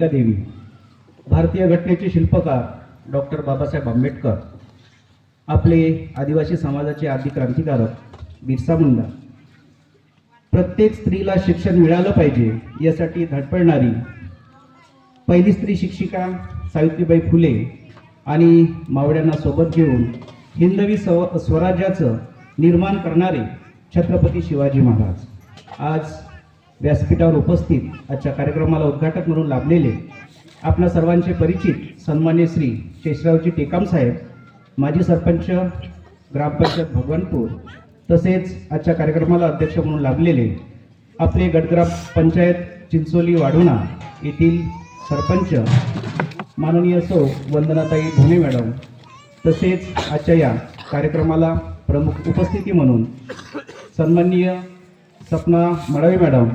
देवी भारतीय घटनेचे शिल्पकार डॉक्टर बाबासाहेब आंबेडकर आपले आदिवासी समाजाचे आदी क्रांतिकारक बिरसा मुंडा. प्रत्येक स्त्रीला शिक्षण मिळालं पाहिजे यासाठी धडपडणारी पहिली स्त्री शिक्षिका सावित्रीबाई फुले आणि मावळ्यांना सोबत घेऊन हिंदवी स्व स्वराज्याचं निर्माण करणारे छत्रपती शिवाजी महाराज. आज व्यासपीठावर उपस्थित आजच्या कार्यक्रमाला उद्घाटक म्हणून लाभलेले आपल्या सर्वांचे परिचित सन्मान्य श्री शेषरावजी टेकाम साहेब माजी सरपंच ग्रामपंचायत भगवानपूर तसेच आजच्या कार्यक्रमाला अध्यक्ष म्हणून लाभलेले आपले गटग्राम पंचायत चिंचोली वाढोणा येथील सरपंच माननीय सौ वंदनाताई धोने मॅडम तसेच आजच्या या कार्यक्रमाला प्रमुख उपस्थिती म्हणून सन्माननीय सपना मडावी मॅडम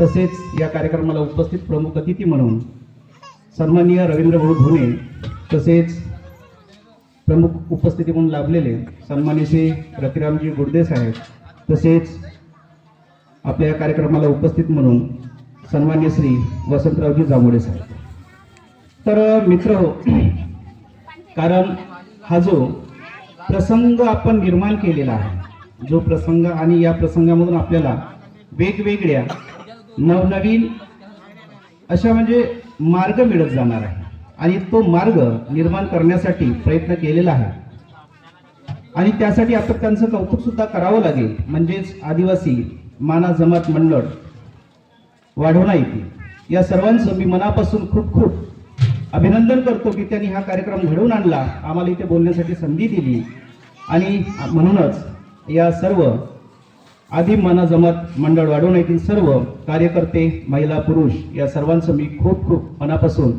तसेच या कार्यक्रमाला उपस्थित प्रमुख अतिथी म्हणून सन्माननीय रवींद्र भाऊ धोने तसेच प्रमुख उपस्थिती म्हणून लाभलेले सन्मान्य श्री रतिरामजी गुडदे साहेब तसेच आपल्या या कार्यक्रमाला उपस्थित म्हणून सन्मान्य श्री वसंतरावजी जांभोडे साहेब. तर मित्र कारण हा जो प्रसंग आपण निर्माण केलेला आहे जो प्रसंग आणि या प्रसंगामधून आपल्याला वेगवेगळ्या नवनवीन अशा म्हणजे मार्ग मिळत जाणार आहे. आणि तो मार्ग निर्माण करण्यासाठी प्रयत्न केलेला आहे. आणि त्यासाठी आता त्यांचं कौतुक सुद्धा करावं लागेल. म्हणजेच आदिवासी माना जमात मंडळ वाढवणा येते या सर्वांचं मी मनापासून खूप खूप अभिनंदन करतो की त्यांनी हा कार्यक्रम घडवून आणला. आम्हाला इथे बोलण्यासाठी संधी दिली. आणि म्हणूनच या सर्व आधी मनाजमत मंडळ वाढवून येतील सर्व कार्यकर्ते महिला पुरुष या सर्वांचं मी खूप खूप मनापासून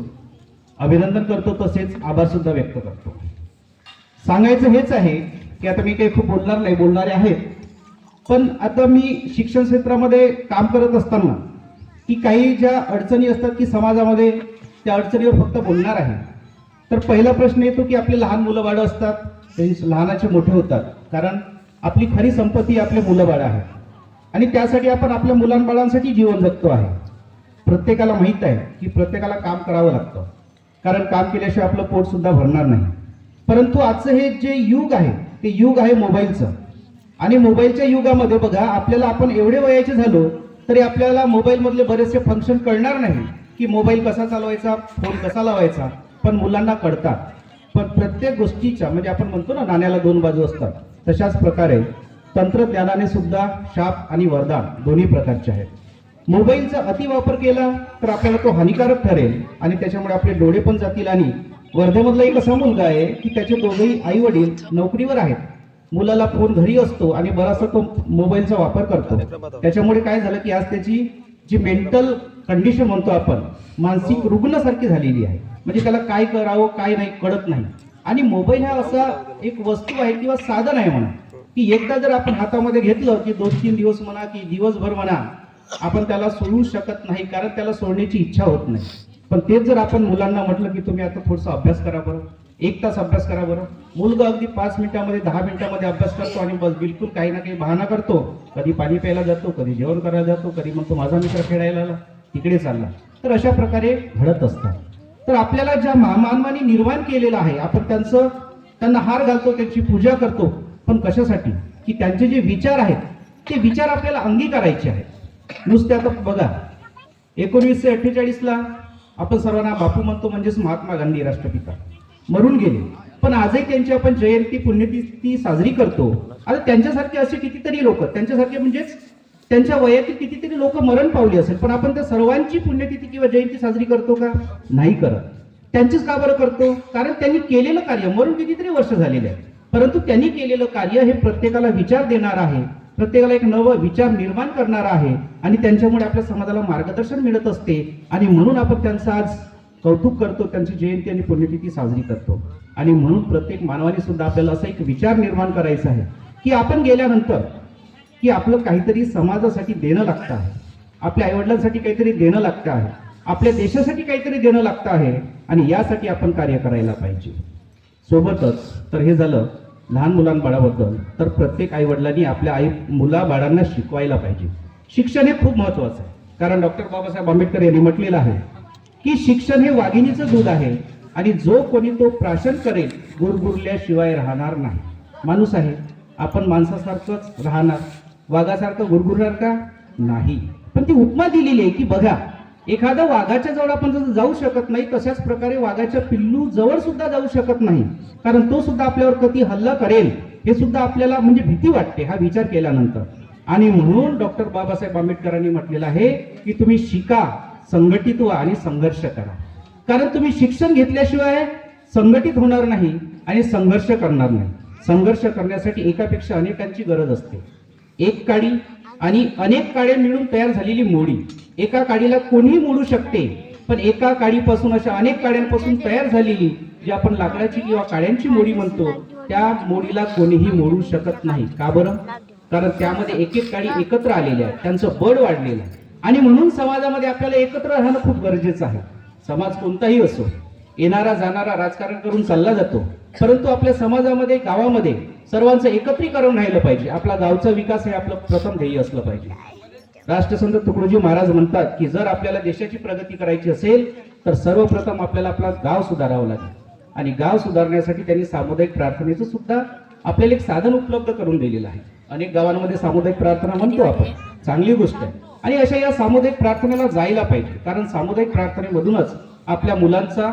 अभिनंदन करतो तसेच आभार सुद्धा व्यक्त करतो. सांगायचं हेच आहे की आता मी काही खूप बोलणार नाही बोलणारे आहेत. पण आता मी शिक्षण क्षेत्रामध्ये काम करत असताना की काही ज्या अडचणी असतात की समाजामध्ये त्या अडचणीवर फक्त बोलणार आहे. तर पहिला प्रश्न येतो की आपले लहान मुलं बाळं असतात ते लहानाचे मोठे होतात. कारण आपली खरी संपत्ती आपले मुलं बाळं आहे. आणि त्यासाठी आपण आपल्या मुलांबाळांसाठी जीवन जगतो आहे. प्रत्येकाला माहीत आहे की प्रत्येकाला काम करावं लागतं. कारण काम केल्याशिवाय आपलं पोट सुद्धा भरणार नाही. परंतु आजचं हे जे युग आहे ते युग आहे मोबाईलचं. आणि मोबाईलच्या युगामध्ये बघा आपल्याला आपण एवढे वयाचे झालो तरी आपल्याला मोबाईलमधले बरेचसे फंक्शन कळणार नाही की मोबाईल कसा चालवायचा फोन कसा लावायचा पण मुलांना कळतात. पण प्रत्येक गोष्टीच्या म्हणजे आपण म्हणतो ना नाण्याला दोन बाजू असतात. तशाच प्रकारे तंत्रज्ञानाने सुद्धा शाप आणि वरदान दोन्ही प्रकारचे आहेत. मोबाईलचा अतिवापर केला तर आपल्याला तो हानिकारक ठरेल आणि त्याच्यामुळे आपले डोळे पण जातील आणि वर्धेमधला एक असा मुलगा आहे की त्याचे दोघेही आई वडील नोकरीवर आहेत. मुलाला फोन घरी असतो आणि बराचसा तो मोबाईलचा वापर करतो. त्याच्यामुळे काय झालं की आज त्याची जी मेंटल कंडिशन म्हणतो आपण मानसिक रुग्णासारखी झालेली आहे. म्हणजे त्याला काय करावं काय नाही कळत नाही. आणि मोबाईल हा असा एक वस्तू आहे किंवा साधन आहे म्हणा. की एकदा जर आपण हातामध्ये घेतलं की दोन तीन दिवस म्हणा की दिवसभर म्हणा आपण त्याला सोडू शकत नाही कारण त्याला सोडण्याची इच्छा होत नाही. पण तेच जर आपण मुलांना म्हटलं की तुम्ही आता थोडासा अभ्यास करा बरं एक तास अभ्यास करा बरं. मुलगा अगदी पाच मिनिटामध्ये दहा मिनिटामध्ये अभ्यास करतो आणि बस बिलकुल काही ना काही बहाणा करतो. कधी पाणी प्यायला जातो कधी जेवण करायला जातो कधी म्हणतो माझा मित्र खेळायला आला तिकडे चालला. तर अशा प्रकारे घडत असतात तर आपल्याला ज्या महामानवानी निर्माण केलेलं आहे आपण त्यांचं त्यांना हार घालतो त्यांची पूजा करतो पण कशासाठी? की त्यांचे जे विचार आहेत ते विचार आपल्याला अंगीकारायचे आहेत. नुसते आता बघा एकोणीसशे अठ्ठेचाळीसला आपण सर्वांना बापू म्हणतो म्हणजेच महात्मा गांधी राष्ट्रपिता. मरून गेले. पण आजही त्यांची आपण जयंती पुण्यतिथी साजरी करतो. आता त्यांच्यासारखे असे कितीतरी लोक त्यांच्यासारखे म्हणजेच त्यांच्या वयातील कितीतरी लोक मरण पावली असेल पण आपण त्या सर्वांची पुण्यतिथी किंवा जयंती साजरी करतो का? नाही करत. त्यांचीच का बरं करतो? कारण त्यांनी केलेलं कार्य मरून कितीतरी वर्ष झालेले आहे परंतु त्यांनी केलेलं कार्य हे प्रत्येकाला विचार देणार आहे. प्रत्येकाला एक नवं विचार निर्माण करणार आहे आणि त्यांच्यामुळे आपल्या समाजाला मार्गदर्शन मिळत असते आणि म्हणून आपण त्यांचं आज कौतुक करतो त्यांची जयंती आणि पुण्यतिथी साजरी करतो. आणि म्हणून प्रत्येक मानवाने सुद्धा आपल्याला असा एक विचार निर्माण करायचा आहे की आपण गेल्यानंतर की आपलं काहीतरी समाजासाठी देणं लागतं आहे. आपल्या आईवडिलांसाठी काहीतरी देणं लागतं आहे. आपल्या देशासाठी काहीतरी देणं लागतं आहे. आणि यासाठी आपण कार्य करायला पाहिजे. सोबतच तर हे झालं लहान मुलांबाळाबद्दल. तर प्रत्येक आईवडिलांनी आपल्या आई मुलाबाळांना शिकवायला पाहिजे. शिक्षण हे खूप महत्त्वाचं आहे. कारण डॉक्टर बाबासाहेब आंबेडकर यांनी म्हटलेलं आहे की शिक्षण हे वाघिणीचं दूध आहे. आणि जो कोणी तो प्राशन करेल गुरगुरल्याशिवाय राहणार नाही. माणूस आहे. आपण माणसासारखंच राहणार. वाघासारखं गुरगुरणार का? नाही. पण ती उपमा दिलेली आहे की बघा एखादा वाघाच्या जवळ आपण जसं जाऊ शकत नाही तशाच प्रकारे वाघाच्या पिल्लू जवळ सुद्धा जाऊ शकत नाही. कारण तो सुद्धा आपल्यावर कधी हल्ला करेल हे सुद्धा आपल्याला म्हणजे भीती वाटते हा विचार केल्यानंतर. आणि म्हणून डॉक्टर बाबासाहेब आंबेडकरांनी म्हटलेलं आहे की तुम्ही शिका संघटित व्हा आणि संघर्ष करा. कारण तुम्ही शिक्षण घेतल्याशिवाय संघटित होणार नाही आणि संघर्ष करणार नाही. संघर्ष करण्यासाठी एकापेक्षा अनेकांची गरज असते. एक काडी आणि अनेक काड्या मिळून तयार झालेली मोडी. एका काडीला कोणीही मोडू शकते पण एका काडीपासून अशा अनेक काड्यांपासून तयार झालेली जी आपण लाकडाची किंवा काड्यांची मोडी म्हणतो त्या मोडीला कोणीही मोडू शकत नाही. का बरं? कारण त्यामध्ये एक एक काडी एकत्र आलेल्या आहेत त्यांचं बळ वाढलेलं आहे. आणि म्हणून समाजामध्ये आपल्याला एकत्र राहणं खूप गरजेचं आहे. समाज कोणताही असो येणारा जाणारा राजकारण करून चालला जातो. परंतु आपल्या समाजामध्ये गावामध्ये सर्वांचं एकत्रीकरण राहिलं पाहिजे. आपला गावचा विकास हे आपलं प्रथम ध्येय असलं पाहिजे. राष्ट्रसंत तुकडोजी महाराज म्हणतात की जर आपल्याला देशाची प्रगती करायची असेल तर सर्वप्रथम आपल्याला आपला गाव सुधारावं लागेल. आणि गाव सुधारण्यासाठी त्यांनी सामुदायिक प्रार्थनेचं सुद्धा आपल्याला एक साधन उपलब्ध करून दिलेलं आहे. अनेक गावांमध्ये सामुदायिक प्रार्थना म्हणतो आपण. चांगली गोष्ट आहे. आणि अशा या सामुदायिक प्रार्थनेला जायला पाहिजे. कारण सामुदायिक प्रार्थनेमधूनच आपल्या मुलांचा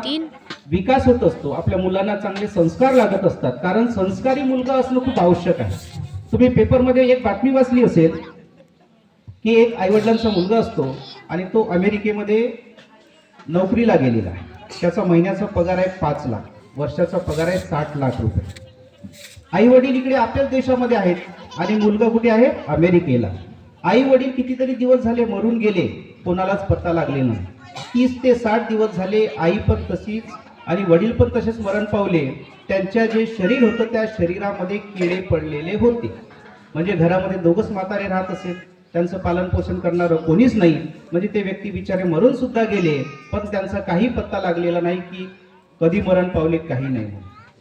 विकास होत असतो. आपल्या मुलांना चांगले संस्कार लागत असतात. कारण संस्कारी मुलगा असणं खूप आवश्यक आहे. तुम्ही पेपरमध्ये एक बातमी वाचली असेल की एक आईवडिलांचा मुलगा असतो आणि तो अमेरिकेमध्ये नोकरीला गेलेला आहे. त्याचा महिन्याचा पगार आहे पाच लाख. वर्षाचा पगार आहे साठ लाख रुपये. आई वडील इकडे आपल्याच देशामध्ये आहेत आणि मुलगा कुठे आहे? अमेरिकेला. आई वडील कितीतरी दिवस झाले मरून गेले कोणालाच पत्ता लागले नाही. तीस ते साठ दिवस झाले आई पण तशीच आणि वडील पण तसेच मरण पावले. त्यांच्या जे शरीर होतं त्या शरीरामध्ये किडे पडलेले होते. म्हणजे घरामध्ये दोघंच म्हातारे राहत असेल त्यांचं पालनपोषण करणारं कोणीच नाही. म्हणजे ते व्यक्ती बिचारे मरून सुद्धा गेले पण त्यांचा काही पत्ता लागलेला नाही की कधी मरण पावले काही नाही.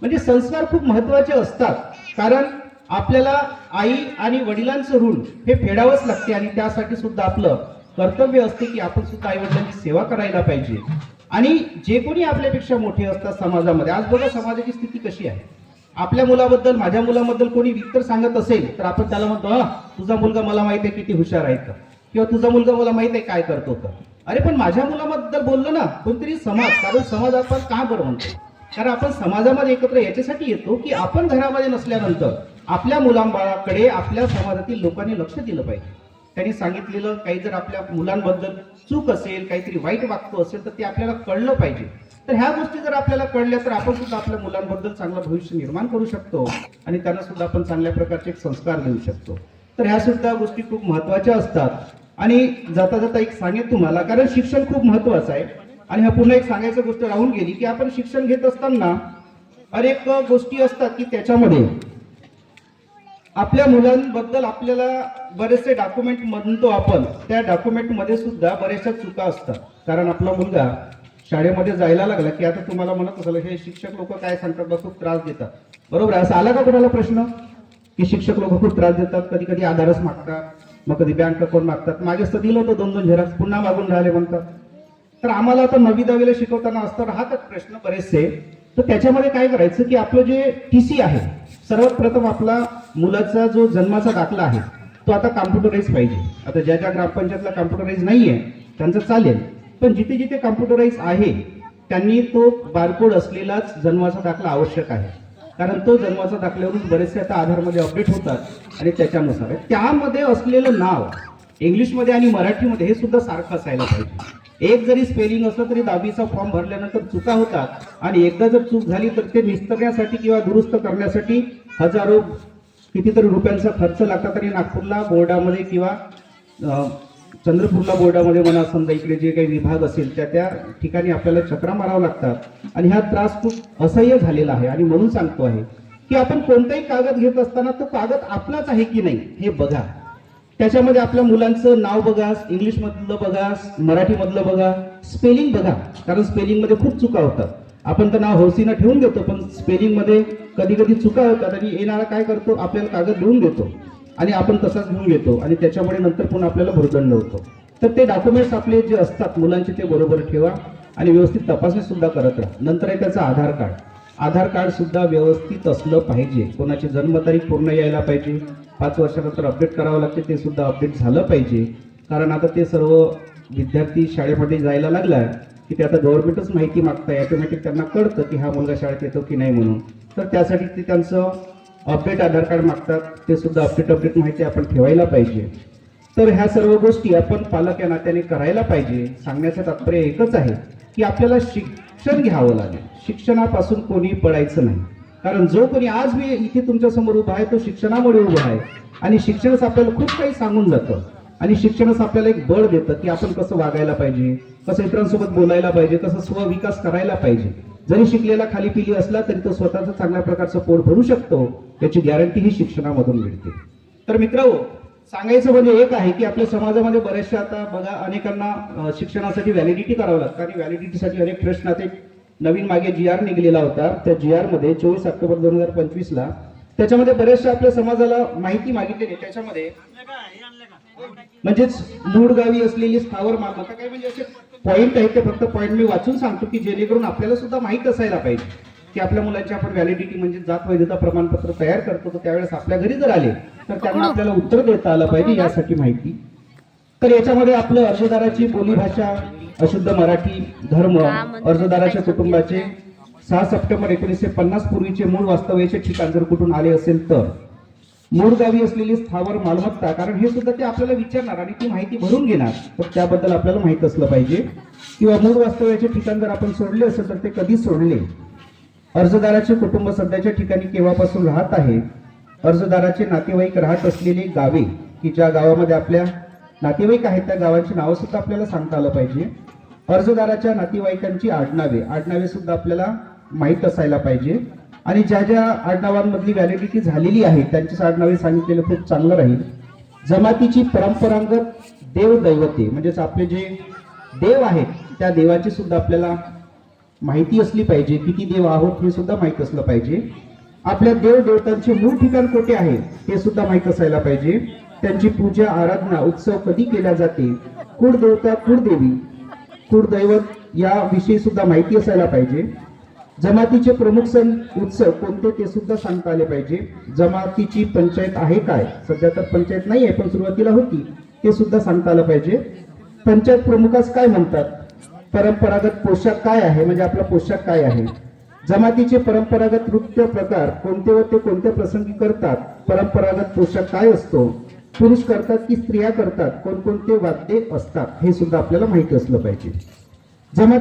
म्हणजे संस्कार खूप महत्त्वाचे असतात. कारण आपल्याला आई आणि वडिलांचं ऋण हे फेडावंच लागते आणि त्यासाठी सुद्धा आपलं कर्तव्य असते की आपण सुद्धा आई वडिलांची सेवा करायला पाहिजे. आणि जे कोणी आपल्यापेक्षा मोठे असतात समाजामध्ये आज बघा समाजाची स्थिती कशी आहे. आपल्या मुलाबद्दल माझ्या मुलाबद्दल कोणी वितर सांगत असेल तर आपण त्याला म्हणतो हा तुझा मुलगा मला माहीत आहे किती हुशार आहे का किंवा तुझा मुलगा मला माहीत आहे काय करतो तर अरे पण माझ्या मुलाबद्दल बोललो ना कोणतरी समाज कारण समाज आपण का बरं म्हणतो? कारण आपण समाजामध्ये एकत्र याच्यासाठी येतो की आपण घरामध्ये नसल्यानंतर आपल्या मुलांबाळाकडे आपल्या समाजातील लोकांनी लक्ष दिलं पाहिजे. त्यांनी सांगितलेलं काही जर आपल्या मुलांबद्दल चूक असेल काहीतरी वाईट वागतो असेल तर ते आपल्याला कळलं पाहिजे. तर ह्या गोष्टी जर आपल्याला कळल्या तर आपण सुद्धा आपल्या मुलांबद्दल चांगलं भविष्य निर्माण करू शकतो आणि त्यांना सुद्धा आपण चांगल्या प्रकारचे एक संस्कार देऊ शकतो. तर ह्या सुद्धा गोष्टी खूप महत्त्वाच्या असतात. आणि जाता जाता एक सांगेन तुम्हाला कारण शिक्षण खूप महत्वाचं आहे. आणि ह्या पुन्हा एक सांगायचं गोष्ट राहून गेली की आपण शिक्षण घेत असताना अनेक गोष्टी असतात की त्याच्यामध्ये आपल्या मुलांबद्दल आपल्याला बरेचसे डॉक्युमेंट म्हणतो आपण. त्या डॉक्युमेंटमध्ये सुद्धा बऱ्याचशा चुका असतात. कारण आपला मुलगा शाळेमध्ये जायला लागला की आता तुम्हाला म्हणत असाल हे शिक्षक लोक काय सांगतात? बा खूप त्रास देतात. बरोबर आहे? असं आला का कोणाला प्रश्न? की शिक्षक लोक खूप त्रास देतात कधी कधी आधारच मागतात मग कधी बँक अकाउंट मागतात. मागे तर दिलं होतं दोन दोन झेरॉक्स पुन्हा मागून राहिले म्हणतात. तर आम्हाला आता नवी दहावीला शिकवताना असतं राहतात प्रश्न बरेचसे. तर त्याच्यामध्ये काय करायचं की आपलं जे टी सी आहे सर्वप्रथम आपला मुलाचा जो जन्माचा दाखला आहे तो आता कॉम्प्युटराईज पाहिजे. आता ज्या ज्या ग्रामपंचायतला कॉम्प्युटराईज नाही आहे त्यांचं चालेल. पण जिथे जिथे कॉम्प्युटराईज आहे त्यांनी तो बारकोड असलेलाच जन्माचा दाखला आवश्यक आहे. कारण तो जन्माचा दाखल्यावरून बरेचसे आता आधारमध्ये अपडेट होतात आणि त्याच्यानुसार. आहे. त्यामध्ये असलेलं नाव इंग्लिशमध्ये आणि मराठीमध्ये हे सुद्धा सारखं असायला पाहिजे. एक जरी स्पेलिंग असलं तरी दहावीचा फॉर्म भरल्यानंतर चुका होतात. आणि एकदा जर चूक झाली तर ते निस्तरण्यासाठी किंवा दुरुस्त करण्यासाठी हजारो कितीतरी रुपयांचा खर्च लागतात आणि नागपूरला बोर्डामध्ये किंवा चंद्रपूरला बोर्डामध्ये म्हणा समजा इकडे जे काही विभाग असेल त्या त्या ठिकाणी आपल्याला चक्रा मारावं लागतात. आणि हा त्रास खूप असह्य झालेला आहे. आणि म्हणून सांगतो आहे की आपण कोणताही कागद घेत असताना तो कागद आपलाच आहे की नाही हे बघा. त्याच्यामध्ये आपल्या मुलांचं नाव बघा इंग्लिशमधलं बघा मराठीमधलं बघा स्पेलिंग बघा. कारण स्पेलिंगमध्ये खूप चुका होतात. आपण तर नाव हौसीनं ठेवून देतो पण स्पेलिंगमध्ये कधी कधी चुका होतात आणि येणारा काय करतो आपल्याला कागद लिहून देतो. आणि आपण तसाच घेऊन घेतो आणि त्याच्यामुळे नंतर पुन्हा आपल्याला भुर्दंड होतो. तर ते डॉक्युमेंट्स आपले जे असतात मुलांचे ते बरोबर ठेवा आणि व्यवस्थित तपासणी सुद्धा करत राहा. नंतर आहे त्याचं आधार कार्ड. आधार कार्ड सुद्धा व्यवस्थित असलं पाहिजे. कोणाची जन्मतारीख पूर्ण यायला पाहिजे. पाच वर्षानंतर अपडेट करावं लागते ते सुद्धा अपडेट झालं पाहिजे. कारण आता ते सर्व विद्यार्थी शाळेमध्ये जायला लागला की ते आता गव्हर्नमेंटच माहिती मागताय ॲटोमॅटिक त्यांना कळतं की हा मुलगा शाळेत येतो की नाही म्हणून. तर त्यासाठी ते त्यांचं अपडेट आधार कार्ड मागतात ते सुद्धा अपडेट अपडेट माहिती आपण ठेवायला पाहिजे. तर ह्या सर्व गोष्टी आपण पालक या नात्याने करायला पाहिजे. सांगण्याचं तात्पर्य एकच आहे की आपल्याला शिक्षण घ्यावं लागेल. शिक्षणापासून कोणी पडायचं नाही. कारण जो कोणी आज मी इथे तुमच्यासमोर उभा आहे तो शिक्षणामुळे उभा आहे. आणि शिक्षणच आपल्याला खूप काही सांगून जातं. आणि शिक्षणच आपल्याला एक बळ देतं की आपण कसं वागायला पाहिजे कसं इतरांसोबत बोलायला पाहिजे कसं स्वविकास करायला पाहिजे. जरी शिकलेला खाली पिली असला तरी तो स्वतःचा चांगल्या प्रकारचं पोट भरू शकतो याची गॅरंटी ही शिक्षणामधून मिळते. तर मित्रांनो सांगायचं म्हणजे एक आहे की आपल्या समाजामध्ये बऱ्याचशा आता बघा अनेकांना शिक्षणासाठी व्हॅलिडिटी करावं लागतं. आणि व्हॅलिडिटीसाठी अनेक प्रश्न आता एक नवीन मागे जी आर निघलेला होता. त्या जी आरमध्ये चोवीस ऑक्टोबर दोन हजार पंचवीस ला त्याच्यामध्ये बऱ्याचशा आपल्या समाजाला माहिती मागितलेली. त्याच्यामध्ये म्हणजेच मूळ गावी असलेली स्थावर मालमत्ता काही म्हणजे असे पॉईंट आहेत ते फक्त पॉईंट मी वाचून सांगतो की जेणेकरून आपल्याला सुद्धा माहीत असायला पाहिजे. की आपल्या मुलांची आपण व्हॅलिडिटी म्हणजे जात वैधता प्रमाणपत्र तयार करतो तर त्यावेळेस आपल्या घरी जर आले तर त्यांना आपल्याला उत्तर देता आलं पाहिजे यासाठी माहिती. तर याच्यामध्ये आपलं अर्जदाराची बोलीभाषा अशुद्ध मराठी धर्म अर्जदाराच्या कुटुंबाचे सहा सप्टेंबर एकोणीसशे पन्नास पूर्वीचे मूळ वास्तव्याचे ठिकाण जर कुठून आले असेल तर. मूळ गावी असलेली स्थावर मालमत्ता कारण हे सुद्धा ते आपल्याला विचारणार आणि ती माहिती भरून घेणार. तर त्याबद्दल आपल्याला माहीत असलं पाहिजे. किंवा मूळ वास्तव्याचे ठिकाण जर आपण सोडले असेल तर ते कधी सोडले? अर्जदाराचे कुटुंब सध्याच्या ठिकाणी केव्हापासून राहत आहे? अर्जदाराचे नातेवाईक राहत असलेली गावे की ज्या गावामध्ये आपल्या नातेवाईक आहेत त्या गावांची नावं सुद्धा आपल्याला सांगता आलं पाहिजे. अर्जदाराच्या नातेवाईकांची आडनावे आडनावे सुद्धा आपल्याला माहीत असायला पाहिजे. आणि ज्या ज्या आडनावांमधली व्हॅलिडिटी झालेली आहे त्यांचीच आडनावे सांगितलेलं खूप चांगलं राहील. जमातीची परंपरागत देवदैवते म्हणजेच आपले जे देव आहेत त्या देवाची सुद्धा आपल्याला माहिती असली पाहिजे. किती देव आहोत हे सुद्धा माहीत असलं पाहिजे. आपल्या देव देवतांचे मूळ ठिकाण कोठे आहे हे सुद्धा माहीत असायला पाहिजे. त्यांची पूजा आराधना उत्सव कधी केल्या जाते? कुळदेवता कुळदेवी कुळदैवत याविषयी सुद्धा माहिती असायला पाहिजे. जमातीचे प्रमुख सण उत्सव कोणते ते सुद्धा सांगता आले पाहिजे. जमातीची पंचायत आहे काय? सध्या तर पंचायत नाही आहे पण सुरुवातीला होती. ते सुद्धा सांगता आलं पाहिजे. पंचायत प्रमुखास काय म्हणतात? परंपरागत पोशाख काय आहे? म्हणजे आपला पोशाख काय आहे? जमातीचे परंपरागत नृत्य प्रकार कोणते व ते कोणत्या प्रसंगी करतात? परंपरागत पोशाख काय असतो? पुरुष करतात की स्त्रिया करतात? कोणकोणते वाद्ये असतात? हे सुद्धा आपल्याला माहिती असलं पाहिजे. जमात